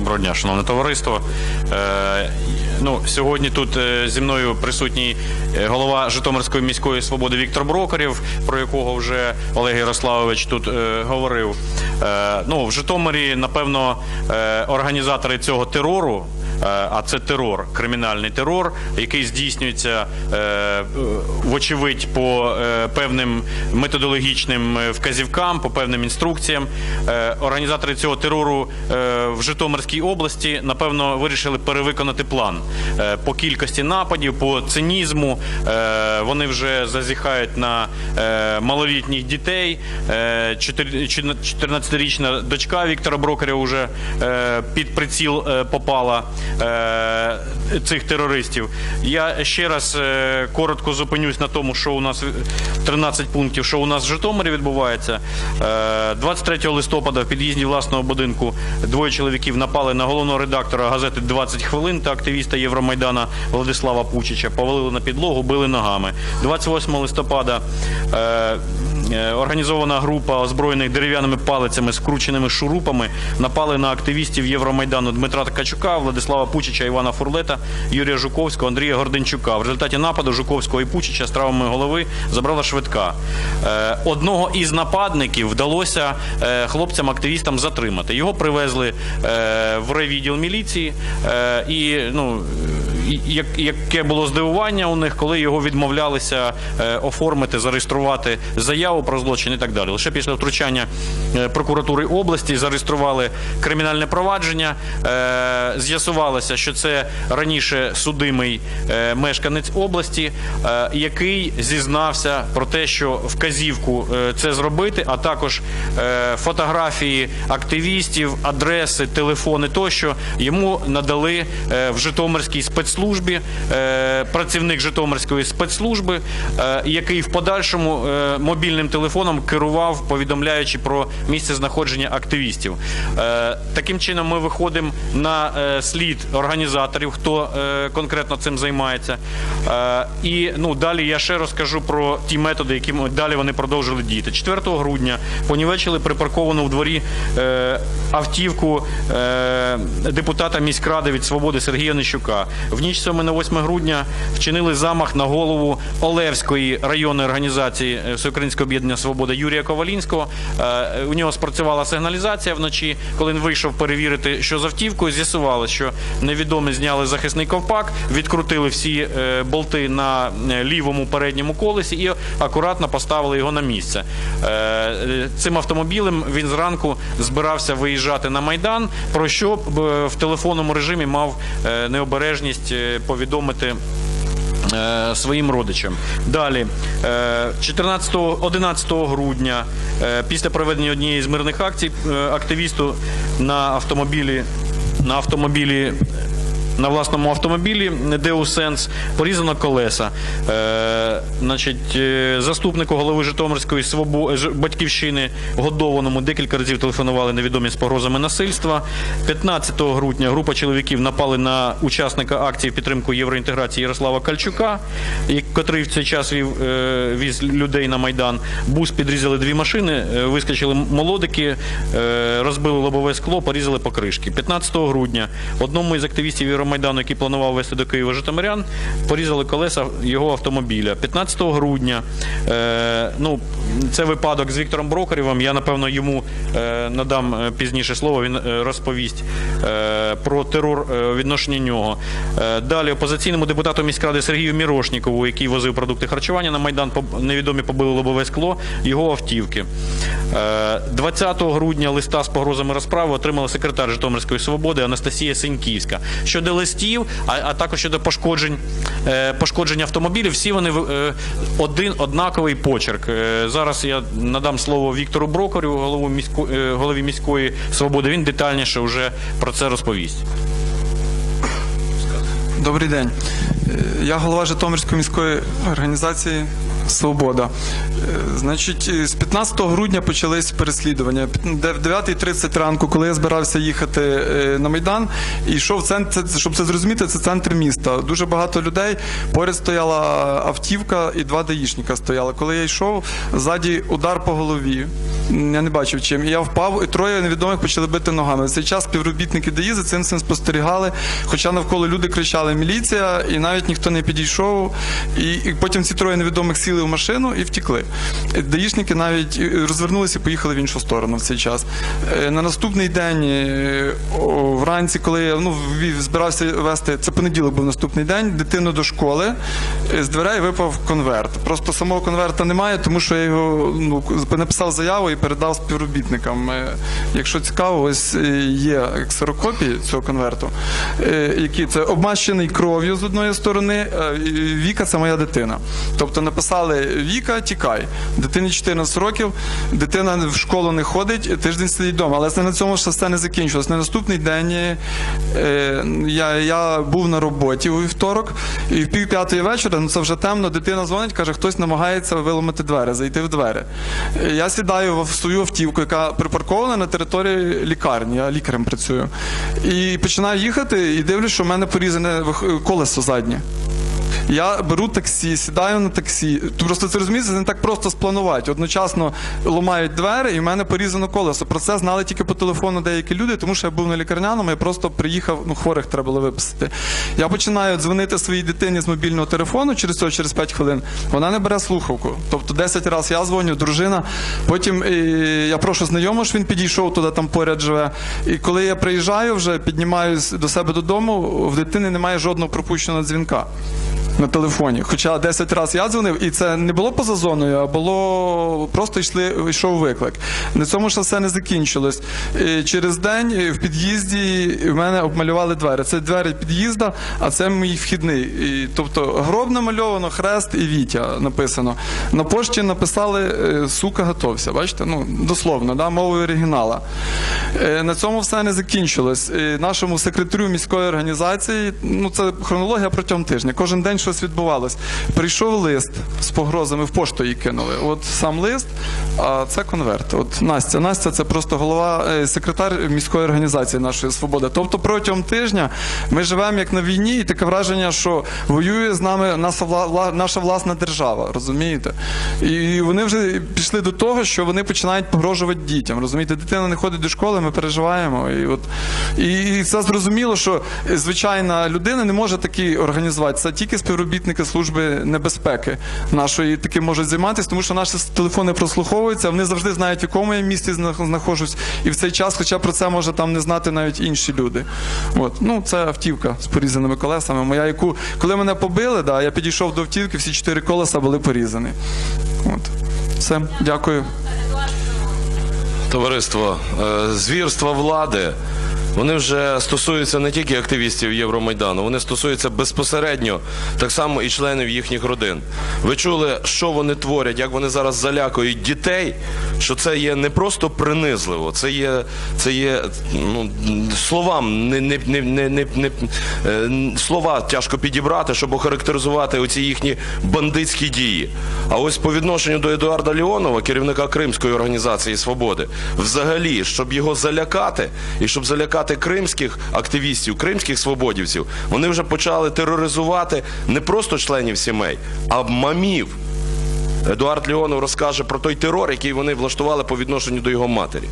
Доброго дня, шановне товариство. Е, ну, сьогодні тут е, зі мною присутній е, голова Житомирської міської свободи Віктор Брокарів, про якого вже Олег Ярославович тут говорив. Ну, в Житомирі, напевно, організатори цього терору. Е, А це терор, кримінальний терор, який здійснюється, е, вочевидь, по е, певним методологічним вказівкам, по певним інструкціям. Організатори цього терору в Житомирській області, напевно, вирішили перевиконати план по кількості нападів, по цинізму. Вони вже зазіхають на малолітніх дітей. Е, 14-річна дочка Віктора Брокаря вже під приціл попала 呃 цих терористів. Я ще раз е, коротко зупинюсь на тому, що у нас 13 пунктів, що у нас в Житомирі відбувається. Е, 23 листопада в під'їзді власного будинку двоє чоловіків напали на головного редактора газети «20 хвилин» та активіста Євромайдана Владислава Пучича. Повалили на підлогу, били ногами. 28 листопада е, е, організована група озброєних дерев'яними палицями, скрученими шурупами напали на активістів Євромайдану Дмитра Ткачука, Владислава Пучича, Івана Фурлета, Юрія Жуковського, Андрія Горденчука. В результаті нападу Жуковського і Пучича з травмами голови забрала швидка. Е, Одного із нападників вдалося е, хлопцям-активістам затримати. Його привезли е, в райвідділ міліції і ну. Яке було здивування у них, коли його відмовлялися е, оформити, зареєструвати заяву про злочин і так далі. Лише після втручання е, прокуратури області зареєстрували кримінальне провадження. Е, З'ясувалося, що це раніше судимий мешканець області, який зізнався про те, що вказівку це зробити, а також фотографії активістів, адреси, телефони тощо йому надали в Житомирській спецслужбі е, працівник Житомирської спецслужби, е, який в подальшому е, мобільним телефоном керував, повідомляючи про місце знаходження активістів. Таким чином, ми виходимо на слід організаторів, хто конкретно цим займається. І ну далі я ще розкажу про ті методи, які далі вони продовжили діяти. 4 грудня понівечили припарковану в дворі автівку депутата міськради від свободи Сергія Нищука. В ніч 7 на 8 грудня вчинили замах на голову Олевської районної організації е, Всеукраїнського об'єднання Свобода Юрія Ковалінського. Е, У нього спрацювала сигналізація вночі. Коли він вийшов перевірити, що з автівкою, з'ясувалося, що невідомі зняли захисний ковпак, відкрутили всі е, болти на лівому передньому колесі і акуратно поставили його на місце. Цим автомобілем він зранку збирався виїжджати на майдан. Про що в телефонному режимі мав необережність повідомити. е, Своїм родичам далі, е, 14 11 грудня, е, після проведення однієї з мирних акцій, е, активісту на автомобілі на автомобілі. На власному автомобілі Sense порізано колеса. Е, значить, е, заступнику голови Житомирської свобо... Батьківщини годованому декілька разів телефонували невідомі з погрозами насильства. 15 грудня група чоловіків напали на учасника акції підтримку євроінтеграції Ярослава Кальчука, як- котрий в цей час вів, е, віз людей на майдан. Бус підрізали дві машини, е, вискочили молодики, е, розбили лобове скло, порізали покришки. 15 грудня одному із активістів Євромайдану, який планував вести до Києва Житомирян, порізали колеса його автомобіля. 15 грудня, е, ну, це випадок з Віктором Брокарєвим. Я, напевно, йому е, надам е, пізніше слово, він е, розповість е, про терор е, у нього. Е, далі опозиційному депутату міськради Сергію Мірошнікову, який возив продукти харчування на Майдан, невідомі побили лобове скло його автівки. Е, 20 грудня листа з погрозами розправи отримала секретар Житомирської свободи Анастасія Синьківська. Щодо листів, а, а також щодо пошкоджень, е, пошкоджень автомобілів, всі вони е, один однаковий почерк. Е, зараз я надам слово Віктору Брокарю, голову місько, голові міської свободи. Він детальніше вже про це розповість. Добрий день. Я голова Житомирської міської організації Свобода. Е, Значить, е, з 15 грудня почались переслідування. В 9.30 ранку, коли я збирався їхати е, на Майдан, і йшов центр, щоб це зрозуміти, це центр міста. Дуже багато людей. Поряд стояла автівка і два даїшника стояли. Коли я йшов, ззаді удар по голові. Я не бачив чим. І я впав, і троє невідомих почали бити ногами. В цей час співробітники ДАІ за цим всім спостерігали. Хоча навколо люди кричали міліція, і навіть ніхто не підійшов. І, і потім ці троє невідомих сіли в машину і втекли. Е, Даїшники навіть е, розвернулися і поїхали в іншу сторону в цей час. Е, На наступний день, вранці, коли я ну, збирався вести, це понеділок був наступний день, дитину до школи, з дверей випав конверт. Просто самого конверта немає, тому що я його ну, написав заяву і передав співробітникам. Якщо цікаво, ось є ксерокопії цього конверту, які це обмащений кров'ю з одної сторони. Віка це моя дитина. Тобто написали Віка, тікай. Дитині 14 років, дитина в школу не ходить, тиждень сидить вдома. Але це на цьому ще все не закінчилось. На наступний день е, я, я був на роботі у вівторок, і в пів п'ятої вечора, ну це вже темно, дитина дзвонить, каже, хтось намагається виламати двері, зайти в двері. Е, Я сідаю в свою автівку, яка припаркована на території лікарні, я лікарем працюю. І починаю їхати і дивлюсь, що в мене порізане колесо заднє. Я беру таксі, сідаю на таксі. Просто це розумієте, це не так просто спланувати. Одночасно ламають двері, і в мене порізано колесо. Про це знали тільки по телефону деякі люди, тому що я був на лікарняному, я просто приїхав, ну хворих треба було виписати. Я починаю дзвонити своїй дитині з мобільного телефону через цього, через 5 хвилин. Вона не бере слухавку. Тобто 10 разів я дзвоню, дружина. Потім е, я прошу знайомого, що він підійшов туди, там поряд живе. І коли я приїжджаю, вже піднімаюсь до себе додому, в дитини немає жодного пропущеного дзвінка на телефоні. Хоча 10 разів я дзвонив, і це не було поза зоною, а було просто йшли, йшов виклик. На цьому ще все не закінчилось. Через день в під'їзді в мене обмалювали двері. Це двері під'їзда, а це мій вхідний. І, тобто гроб намальовано, хрест і Вітя написано. На пошті написали е, сука, готовся. Бачите? Ну, дословно, да, мовою оригінала. Е, На цьому все не закінчилось. Нашому секретарю міської організації, ну це хронологія протягом тижня. Кожен день щось відбувалось. Прийшов лист з погрозами, в пошту її кинули. От сам лист, а це конверт. От Настя. Настя це просто голова, е, секретар міської організації нашої свободи. Тобто протягом тижня ми живемо як на війні, і таке враження, що воює з нами наша, наша власна держава, розумієте? І вони вже пішли до того, що вони починають погрожувати дітям. Розумієте, дитина не ходить до школи, ми переживаємо. І от і це зрозуміло, що звичайна людина не може такі організувати. Це тільки співробітники служби небезпеки нашої таким можуть займатися, тому що наші телефони прослуховуються. Вони завжди знають, в якому я місці зна- знаходжусь, і в цей час, хоча про це може там не знати навіть інші люди. От ну це автівка з порізаними колесами. Моя, яку коли мене побили, да, я підійшов до автівки, всі чотири колеса були порізані. От все, дякую. Товариство, е, звірства влади. Вони вже стосуються не тільки активістів Євромайдану, вони стосуються безпосередньо так само і членів їхніх родин. Ви чули, що вони творять, як вони зараз залякують дітей, що це є не просто принизливо, це є, це є ну, словам не, не, не, не, не, не, е, слова тяжко підібрати, щоб охарактеризувати оці їхні бандитські дії. А ось по відношенню до Едуарда Леонова, керівника Кримської організації Свободи, взагалі, щоб його залякати і щоб залякати кримських активістів, кримських свободівців, вони вже почали тероризувати не просто членів сімей, а мамів. Едуард Леонов розкаже про той терор, який вони влаштували по відношенню до його матері.